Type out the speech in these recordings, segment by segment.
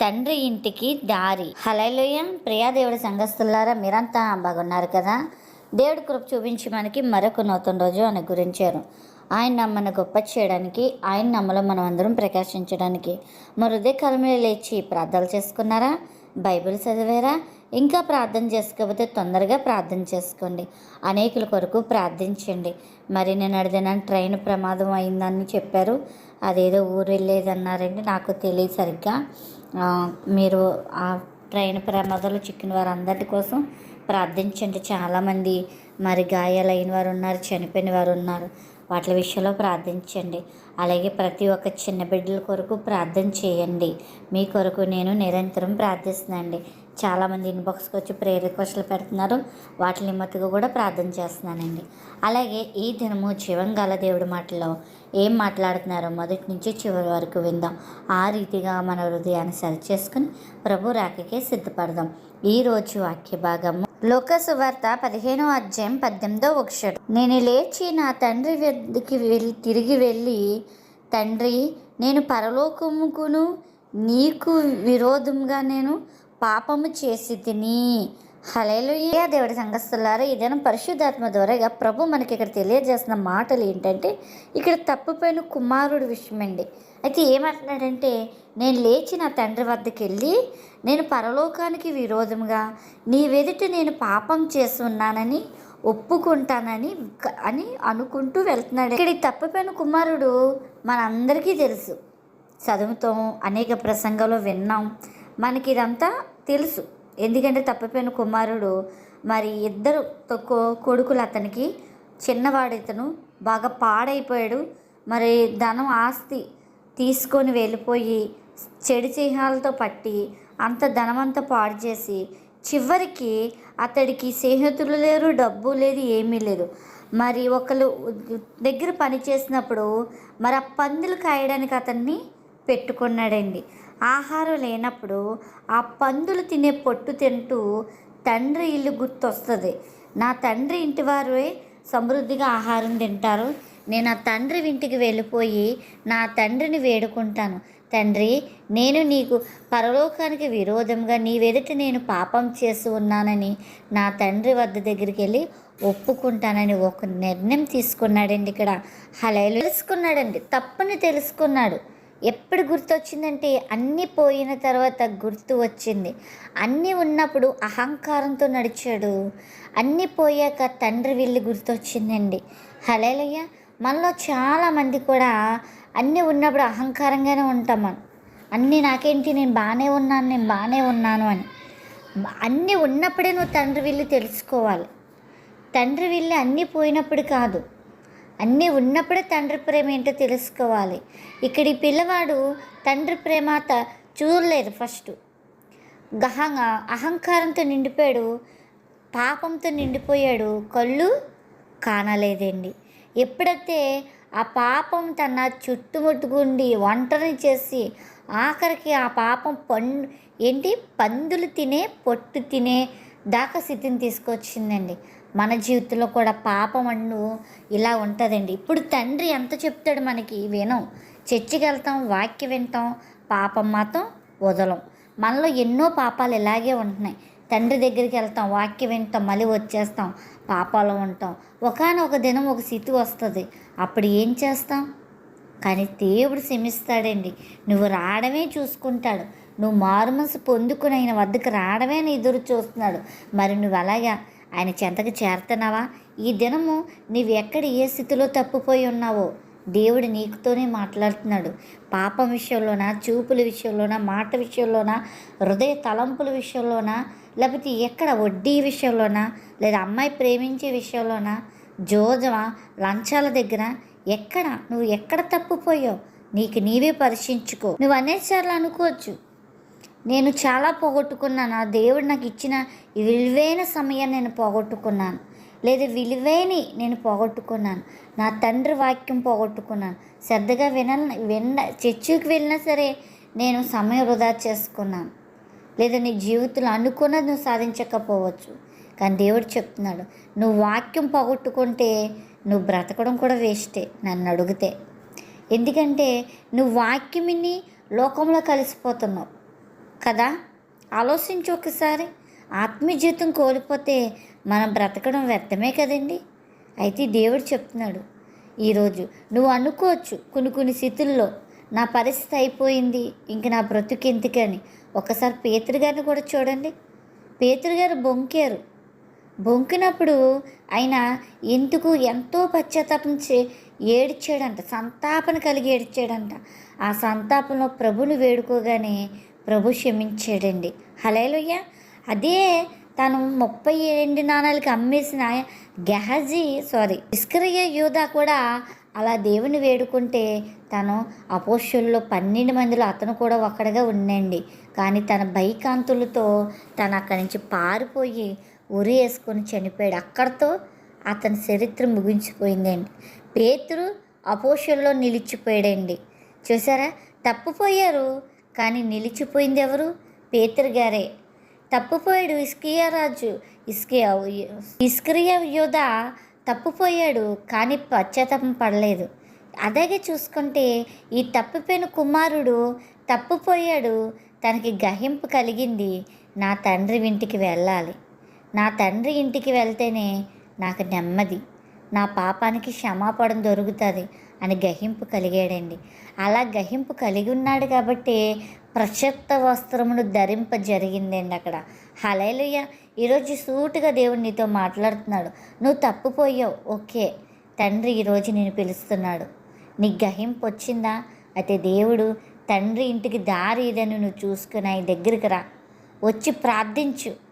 తండ్రి ఇంటికి దారి. హలలోయ ప్రియా దేవుడి సంఘస్థులారా మీరంతా బాగున్నారు కదా? దేవుడి కృప చూపించి మనకి మరొక నూతన రోజు అని గురించారు ఆయన నమ్మను గొప్ప చేయడానికి ఆయన నమ్మలో మనం అందరం ప్రకాశించడానికి. మరి హృదయకాలంలో లేచి ప్రార్థనలు చేసుకున్నారా? బైబిల్ చదివారా? ఇంకా ప్రార్థన చేసుకోకపోతే తొందరగా ప్రార్థన చేసుకోండి. అనేకుల కొరకు ప్రార్థించండి. మరి నేను అడిగిన ట్రైన్ ప్రమాదం అయిందని చెప్పారు. అదేదో ఊరు వెళ్ళేదన్నారండి నాకు తెలియదు సరిగ్గా. మీరు ఆ ట్రైన్ ప్రమాదంలో చిక్కిన వారందరి కోసం ప్రార్థించండి. చాలామంది మరి గాయాలైన వారు ఉన్నారు చనిపోయిన వారు ఉన్నారు. వాటి విషయంలో ప్రార్థించండి. అలాగే ప్రతి ఒక్క చిన్న బిడ్డల కొరకు ప్రార్థన చేయండి. మీ కొరకు నేను నిరంతరం ప్రార్థిస్తున్నాండి చాలామంది ఇన్బాక్స్కి వచ్చి ప్రేయర్ రిక్వెస్ట్లు పెడుతున్నారు. వాటి నిమ్మతిగా కూడా ప్రార్థన చేస్తున్నానండి. అలాగే ఈ దినము జీవంగాల దేవుడి మాటలో ఏం మాట్లాడుతున్నారో మొదటి నుంచి చివరి వరకు విందాం. ఆ రీతిగా మన హృదయాన్ని సరి చేసుకుని ప్రభు రాకకే సిద్ధపడదాం. ఈరోజు వాక్య భాగము లోకసువార్త పదిహేనో అధ్యాయం పద్దెనిమిదో ఒకషడు నేను లేచి నా తండ్రి వద్దకి వెళ్ళి తిరిగి వెళ్ళి తండ్రి నేను పరలోకముకును నీకు విరోధంగా నేను పాపము చేసి తిని. హలేలుయ్య దేవుడి సంఘస్థులారా ఏదైనా పరిశుద్ధాత్మ ద్వారాగా ప్రభు మనకి ఇక్కడ తెలియజేస్తున్న మాటలు ఏంటంటే ఇక్కడ తప్పిపోయిన కుమారుడు విషయం అండి అయితే ఏమంటున్నాడంటే నేను లేచి నా తండ్రి వద్దకు వెళ్ళి నేను పరలోకానికి విరోధంగా నీ వెదుట నేను పాపం చేసి ఉన్నానని ఒప్పుకుంటానని అని అనుకుంటూ వెళ్తున్నాడు. ఇక్కడ ఈ తప్పిపోయిన కుమారుడు మనందరికీ తెలుసు. చదువుతాం అనేక ప్రసంగాలు విన్నాం. మనకి ఇదంతా తెలుసు. ఎందుకంటే తప్పిపోయిన కుమారుడు మరి ఇద్దరు కొడుకులు అతనికి. చిన్నవాడు ఇతను బాగా పాడైపోయాడు. మరి ధనం ఆస్తి తీసుకొని వెళ్ళిపోయి చెడు చిహ్నాలతో పట్టి అంత ధనమంతా పాడు చేసి చివరికి అతడికి స్నేహితులు లేరు డబ్బు లేదు ఏమీ లేదు. మరి ఒకరు దగ్గర పని చేసినప్పుడు మరి ఆ పందులు కాయడానికి అతన్ని పెట్టుకున్నాడండి. ఆహారం లేనప్పుడు ఆ పందులు తినే పొట్టు తింటూ తండ్రి ఇల్లు గుర్తొస్తుంది. నా తండ్రి ఇంటి వారే సమృద్ధిగా ఆహారం తింటారు. నేను ఆ తండ్రి ఇంటికి వెళ్ళిపోయి నా తండ్రిని వేడుకుంటాను. తండ్రి నేను నీకు పరలోకానికి విరోధంగా నీ వెదుట నేను పాపం చేసి ఉన్నానని నా తండ్రి వద్ద దగ్గరికి వెళ్ళి ఒప్పుకుంటానని ఒక నిర్ణయం తీసుకున్నాడండి ఇక్కడ. హలైలు తెలుసుకున్నాడండి. తప్పుని తెలుసుకున్నాడు. ఎప్పుడు గుర్తొచ్చిందంటే అన్నీ పోయిన తర్వాత గుర్తు వచ్చింది. అన్నీ ఉన్నప్పుడు అహంకారంతో నడిచాడు. అన్నీ పోయాక తండ్రి వెళ్ళి గుర్తొచ్చిందండి. హలేలయ్య మనలో చాలామంది కూడా అన్నీ ఉన్నప్పుడు అహంకారంగానే ఉంటాం మనం. అన్నీ నాకేంటి? నేను బాగానే ఉన్నాను నేను బాగానే ఉన్నాను అని. అన్నీ ఉన్నప్పుడే నువ్వు తండ్రి విల్లు తెలుసుకోవాలి. తండ్రి విల్లు అన్నీ పోయినప్పుడు కాదు. అన్నీ ఉన్నప్పుడే తండ్రి ప్రేమ ఏంటో తెలుసుకోవాలి. ఇక్కడ ఈ పిల్లవాడు తండ్రి ప్రేమ త చూడలేదు ఫస్ట్. గహంగా అహంకారంతో నిండిపోయాడు పాపంతో నిండిపోయాడు కళ్ళు కానలేదండి. ఎప్పుడైతే ఆ పాపం తన చుట్టుముట్టుకుండి ఒంటరి చేసి ఆఖరికి ఆ పాపం పండు ఏంటి? పందులు తినే పొట్టు తినే దాకా స్థితిని తీసుకొచ్చిందండి. మన జీవితంలో కూడా పాపం అన్ను ఇలా ఉంటుందండి. ఇప్పుడు తండ్రి ఎంత చెప్తాడు మనకి? వినం. చర్చికి వెళ్తాం వాక్య వింటాం పాపం మాత్రం వదలం. మనలో ఎన్నో పాపాలు ఇలాగే ఉంటున్నాయి. తండ్రి దగ్గరికి వెళ్తాం వాక్య వింటాం మళ్ళీ వచ్చేస్తాం పాపాలు ఉంటాం. ఒకనొక దినం ఒక స్థితి వస్తుంది. అప్పుడు ఏం చేస్తాం? కానీ దేవుడు క్షమిస్తాడండి. నువ్వు రావడమే చూసుకుంటాడు. నువ్వు మారుమనసు పొందుకుని ఆయన వద్దకు రావడమే ఎదురు చూస్తున్నాడు. మరి నువ్వు అలాగా ఆయన చెంతకు చేరుతున్నావా? ఈ దినము నీవు ఎక్కడ ఏ స్థితిలో తప్పిపోయి ఉన్నావో? దేవుడు నీకుతోనే మాట్లాడుతున్నాడు. పాపం విషయంలోనా చూపుల విషయంలోనా మాట విషయంలోనా హృదయ తలంపుల విషయంలోనా లేకపోతే ఎక్కడ వడ్డీ విషయంలోనా లేదా అమ్మాయి ప్రేమించే విషయంలోనా? జోజమా లంచాల దగ్గర ఎక్కడ? నువ్వు ఎక్కడ తప్పిపోయావు? నీకు నీవే పరీక్షించుకో నువ్వు అనేసార్లు అనుకోవచ్చు. నేను చాలా పోగొట్టుకున్నాను. ఆ దేవుడు నాకు ఇచ్చిన విలువైన సమయాన్ని నేను పోగొట్టుకున్నాను. లేదా విలువైన నేను పోగొట్టుకున్నాను. నా తండ్రి వాక్యం పోగొట్టుకున్నాను. శ్రద్ధగా విన విన్న చర్చికి వెళ్ళినా సరే నేను సమయం వృధా చేసుకున్నాను. లేదా నీ జీవితంలో అనుకున్నది నువ్వు సాధించకపోవచ్చు. కానీ దేవుడు చెప్తున్నాడు నువ్వు వాక్యం పోగొట్టుకుంటే నువ్వు బ్రతకడం కూడా వేస్టే నన్ను అడిగితే. ఎందుకంటే నువ్వు వాక్యం విని లోకంలో కలిసిపోతున్నావు. కదా? ఆలోచించు ఒకసారి. ఆత్మీయ జీవితం కోల్పోతే మనం బ్రతకడం వ్యర్థమే కదండి. అయితే దేవుడు చెప్తున్నాడు ఈరోజు నువ్వు అనుకోవచ్చు కొన్ని కొన్ని స్థితుల్లో నా పరిస్థితి అయిపోయింది ఇంక నా బ్రతుకు ఎందుకని ఒకసారి పేతురు గారిని కూడా చూడండి. పేతురు గారు బొంకారు. బొంకినప్పుడు ఆయన ఎందుకు ఎంతో పశ్చాత్తాపం చే ఏడ్చాడంట సంతాపన కలిగి ఏడ్చాడంట. ఆ సంతాపంలో ప్రభుని వేడుకోగానే ప్రభు క్షమించాడండి. హలేలుయ్య అదే తను ముప్పై రెండు నాణాలకి అమ్మేసిన గెహజీ సారీ ఇస్క్రియ యూదా కూడా అలా దేవుని వేడుకుంటే తను అపోషుల్లో పన్నెండు మందిలో అతను కూడా ఒక్కడిగా ఉండండి. కానీ తన భైకాంతులతో తను అక్కడి నుంచి పారిపోయి ఉరి వేసుకొని చనిపోయాడు. అక్కడితో అతని చరిత్ర ముగించిపోయిందండి. పేతురు అపోషుల్లో నిలిచిపోయాడండి. చూసారా? తప్పిపోయారు. కానీ నిలిచిపోయింది ఎవరు పేతురు గారే. తప్పిపోయాడు ఇస్కియా రాజు ఇస్కియా ఇస్క్రియా యోధ తప్పిపోయాడు కానీ పశ్చాత్తాపం పడలేదు. అలాగే చూసుకుంటే ఈ తప్పిపోయిన కుమారుడు తప్పిపోయాడు. తనకి గహింపు కలిగింది. నా తండ్రి ఇంటికి వెళ్ళాలి. నా తండ్రి ఇంటికి వెళ్తేనే నాకు నెమ్మది. నా పాపానికి క్షమాపణ దొరుకుతుంది. అని గహింపు కలిగాడండి. అలా గహింపు కలిగి ఉన్నాడు కాబట్టి ప్రశస్త వస్త్రమును ధరింప జరిగిందండి అక్కడ. హలేలుయ్య ఈరోజు సూటుగా దేవుడు నీతో మాట్లాడుతున్నాడు. నువ్వు తప్పుపోయావు. ఓకే. తండ్రి ఈరోజు నేను పిలుస్తున్నాడు. నీ గహింపు వచ్చిందా? అయితే దేవుడు తండ్రి ఇంటికి దారి ఇదని నువ్వు చూసుకుని ఆయన దగ్గరికి రా. వచ్చి ప్రార్థించు.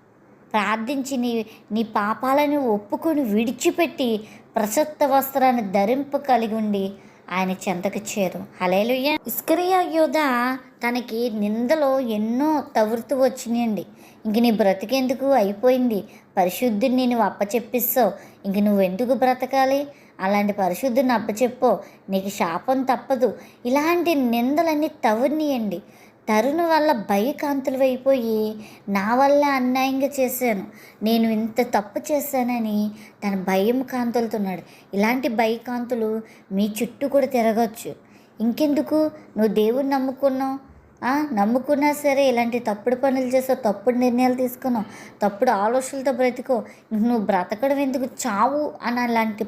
ప్రార్థించి నీ నీ పాపాలను ఒప్పుకొని విడిచిపెట్టి ప్రసక్త వస్త్రాన్ని ధరింపు కలిగి ఉండి ఆయన చెంతకు చేరు. హలేలుయ్య ఇస్కరియా యోధ తనకి నిందలో ఎన్నో తవ్వుతూ వచ్చినాయండి ఇంక నీ బ్రతికెందుకు అయిపోయింది? పరిశుద్ధుని నేను అప్పచెప్పిస్తావు. ఇంక నువ్వు ఎందుకు బ్రతకాలి? అలాంటి పరిశుద్ధుని అప్పచెప్పో. నీకు శాపం తప్పదు. ఇలాంటి నిందలన్నీ తవ్వునియండి. తరుణ్ వల్ల భయకాంతులు అయిపోయి నా వల్ల అన్యాయంగా చేశాను. నేను ఇంత తప్పు చేశానని తన భయం కాంతులుతున్నాడు ఇలాంటి భయకాంతులు మీ చుట్టూ కూడా తిరగచ్చు. ఇంకెందుకు? నువ్వు దేవుని నమ్ముకున్నావు. నమ్ముకున్నా సరే ఇలాంటి తప్పుడు పనులు చేసావు తప్పుడు నిర్ణయాలు తీసుకున్నావు తప్పుడు ఆలోచనలతో బ్రతికో. నువ్వు బ్రతకడం ఎందుకు చావు? అని అలాంటి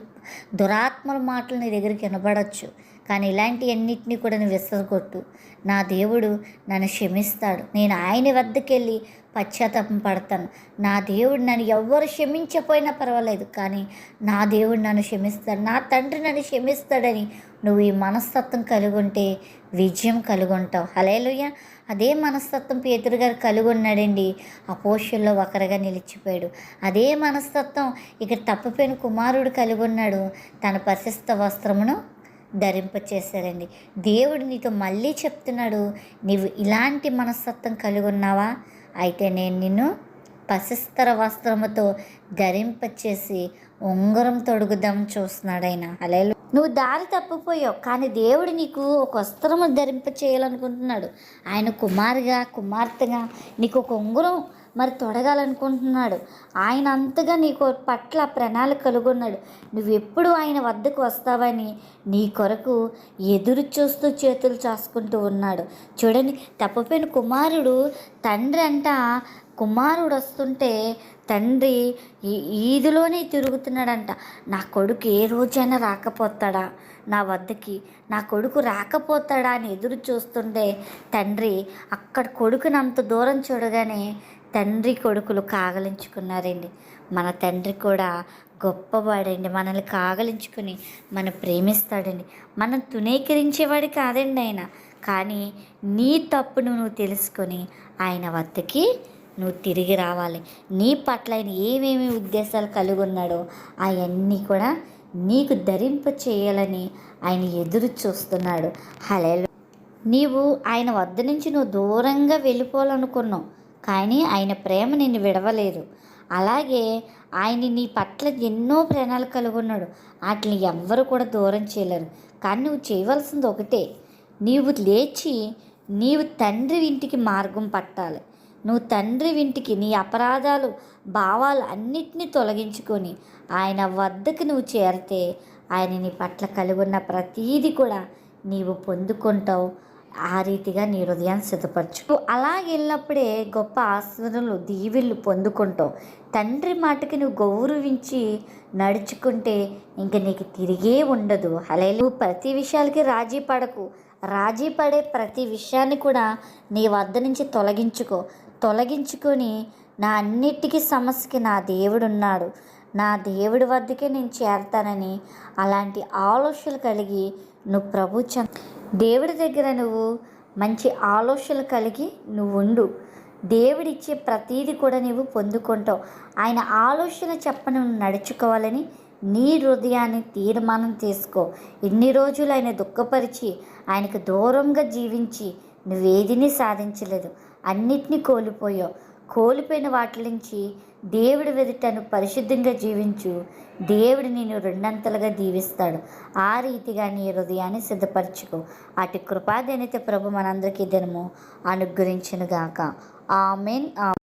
దురాత్మల మాటలు నీ దగ్గరికి వినబడచ్చు. కానీ ఇలాంటివన్నిటినీ కూడా నువ్వు విసరగొట్టు. నా దేవుడు నన్ను క్షమిస్తాడు. నేను ఆయన వద్దకు వెళ్ళి పశ్చాత్తాపం పడతాను. నా దేవుడు నన్ను ఎవ్వరు క్షమించపోయినా పర్వాలేదు కానీ నా దేవుడు నన్ను క్షమిస్తాడు. నా తండ్రి నన్ను క్షమిస్తాడని నువ్వు ఈ మనస్తత్వం కలిగి ఉంటే విజయం కలిగి ఉంటావు హలేలుయ్య అదే మనస్తత్వం పేతురు గారు కలిగి ఉన్నాడండి అపోషల్లో ఒకరిగా నిలిచిపోయాడు. అదే మనస్తత్వం ఇక్కడ తప్పిపోయిన కుమారుడు కలిగి ఉన్నాడు తన పరిశిష్ట వస్త్రమును ధరింపచేశారండి దేవుడు నీతో మళ్ళీ చెప్తున్నాడు నీవు ఇలాంటి మనస్తత్వం కలిగి ఉన్నావా? అయితే నేను నిన్ను పసిస్తర వస్త్రముతో ధరింపచేసి ఉంగరం తొడుగుదాం చూస్తున్నాడు ఆయన. అలే నువ్వు దారి తప్పిపోయావు కానీ దేవుడు నీకు ఒక వస్త్రము ధరింప చేయాలనుకుంటున్నాడు ఆయన కుమారుగా కుమార్తెగా నీకు ఒక ఉంగరం మరి తొడగాలనుకుంటున్నాడు. ఆయన అంతగా నీకు పట్ల ప్రణాళిక కలుగున్నాడు. నువ్వు ఎప్పుడు ఆయన వద్దకు వస్తావని నీ కొరకు ఎదురు చూస్తూ చేతులు చాసుకుంటూ ఉన్నాడు. చూడండి తప్పపోయిన కుమారుడు తండ్రి అంట. కుమారుడు వస్తుంటే తండ్రి ఈదిలోనే తిరుగుతున్నాడంట. నా కొడుకు ఏ రోజైనా రాకపోతాడా? నా వద్దకి నా కొడుకు రాకపోతాడా అని ఎదురు చూస్తుంటే తండ్రి అక్కడ కొడుకుని అంత దూరం చూడగానే తండ్రి కొడుకులు కాగలించుకున్నారండి. మన తండ్రి కూడా గొప్పవాడండి. మనల్ని కాగలించుకుని మనం ప్రేమిస్తాడండి. మనం తునీకరించేవాడు కాదండి ఆయన. కానీ నీ తప్పును నువ్వు తెలుసుకొని ఆయన వద్దకి నువ్వు తిరిగి రావాలి. నీ పట్ల ఆయన ఏమేమి ఉద్దేశాలు కలిగి ఉన్నాడో అవన్నీ కూడా నీకు ధరింప చేయాలని ఆయన ఎదురు చూస్తున్నాడు. హలే నీవు ఆయన వద్ద నుంచి నువ్వు దూరంగా వెళ్ళిపోవాలనుకున్నావు. కానీ ఆయన ప్రేమ నిన్ను విడవలేదు. అలాగే ఆయన నీ పట్ల ఎన్నో ప్రణాళిక కలిగి ఉన్నాడు వాటిని ఎవ్వరు కూడా దూరం చేయలేరు. కానీ నువ్వు చేయవలసింది ఒకటే. నీవు లేచి నీవు తండ్రి ఇంటికి మార్గం పట్టాలి. నువ్వు తండ్రి ఇంటికి నీ అపరాధాలు భావాలు అన్నిటినీ తొలగించుకొని ఆయన వద్దకు నువ్వు చేరితే ఆయన నీ పట్ల కలిగి ఉన్న ప్రతీది కూడా నీవు పొందుకుంటావు. ఆ రీతిగా నీ హృదయాన్ని సిద్ధపరచు. అలా వెళ్ళినప్పుడే గొప్ప ఆశీర్వదనలు దీవెళ్ళు పొందుకుంటావు. తండ్రి మాటకి నువ్వు గౌరవించి నడుచుకుంటే ఇంక నీకు తిరిగే ఉండదు. అలా నువ్వు ప్రతి విషయాలకి రాజీ పడకు. రాజీ పడే ప్రతి విషయాన్ని కూడా నీ వద్ద నుంచి తొలగించుకో. తొలగించుకొని నా అన్నిటికీ సమస్యకి నా దేవుడు ఉన్నాడు. నా దేవుడి వద్దకే నేను చేరతానని అలాంటి ఆలోచనలు కలిగి నువ్వు ప్రభు దేవుడి దగ్గర నువ్వు మంచి ఆలోచనలు కలిగి నువ్వు ఉండు దేవుడిచ్చే ప్రతీది కూడా నీవు పొందుకుంటావు. ఆయన ఆలోచన చెప్పని నడుచుకోవాలని నీ హృదయాన్ని తీర్మానం తీసుకో ఇన్ని రోజులు ఆయన దుఃఖపరిచి ఆయనకు దూరంగా జీవించి నువ్వేదిని సాధించలేదు. అన్నిటినీ కోల్పోయావు. కోల్పోయిన వాటి నుంచి దేవుడి వెదుటను పరిశుద్ధంగా జీవించు. దేవుడు నేను రెండంతలుగా దీవిస్తాడు. ఆ రీతిగా నీ హృదయాన్ని సిద్ధపరచుకో. అటు కృపాదైనతే ప్రభు మనందరికీ దినము అనుగ్రహించునుగాక. ఆమెన్.